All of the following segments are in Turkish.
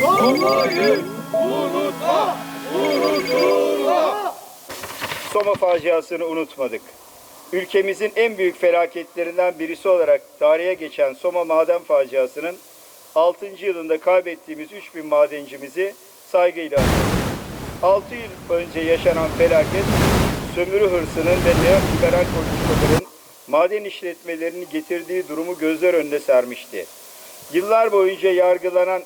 Soma'yı unutma, unutulma. Soma faciasını unutmadık. Ülkemizin en büyük felaketlerinden birisi olarak tarihe geçen Soma maden faciasının 6. yılında kaybettiğimiz 3000 madencimizi saygıyla anıyoruz. 6 yıl önce yaşanan felaket sömürü hırsının ve neoliberal politikaların maden işletmelerini getirdiği durumu gözler önüne sermişti. Yıllar boyunca yargılanan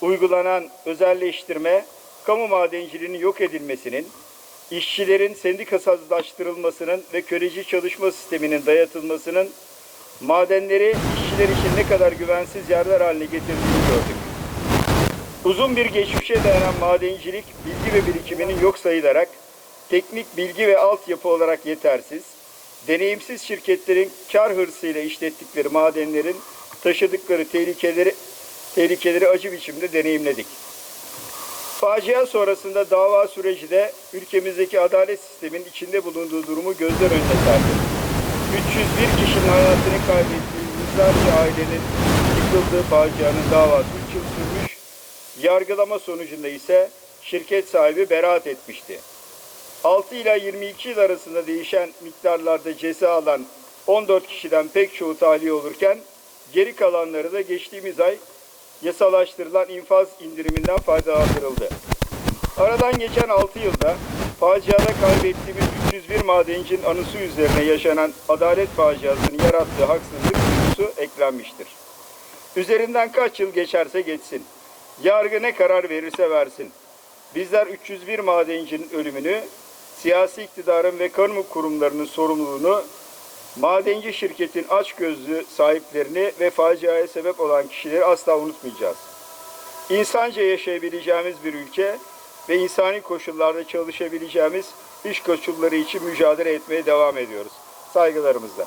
uygulanan özelleştirme, kamu madenciliğinin yok edilmesinin, işçilerin sendikasızlaştırılmasının ve köleci çalışma sisteminin dayatılmasının madenleri işçiler için ne kadar güvensiz yerler haline getirdiğini gördük. Uzun bir geçmişe dayanan madencilik bilgi ve birikiminin yok sayılarak teknik bilgi ve altyapı olarak yetersiz, deneyimsiz şirketlerin kar hırsıyla işlettikleri madenlerin taşıdıkları tehlikeleri tehlikeleri acı biçimde deneyimledik. Facia sonrasında dava süreci de ülkemizdeki adalet sisteminin içinde bulunduğu durumu gözler önüne serdi. 301 kişinin hayatını kaybettiği yüzlerce ailenin yıkıldığı facianın davası 3 yıl sürmüş, yargılama sonucunda ise şirket sahibi beraat etmişti. 6 ila 22 yıl arasında değişen miktarlarda ceza alan 14 kişiden pek çoğu tahliye olurken geri kalanları da geçtiğimiz ay yasalaştırılan infaz indiriminden faydalandırıldı. Aradan geçen 6 yılda faciada kaybettiğimiz 301 madencinin anısı üzerine yaşanan adalet faciasının yarattığı haksızlık duygusu eklenmiştir. Üzerinden kaç yıl geçerse geçsin, yargı ne karar verirse versin. Bizler 301 madencinin ölümünü, siyasi iktidarın ve kamu kurumlarının sorumluluğunu madenci şirketin açgözlü sahiplerini ve faciaya sebep olan kişileri asla unutmayacağız. İnsanca yaşayabileceğimiz bir ülke ve insani koşullarda çalışabileceğimiz iş koşulları için mücadele etmeye devam ediyoruz. Saygılarımızla.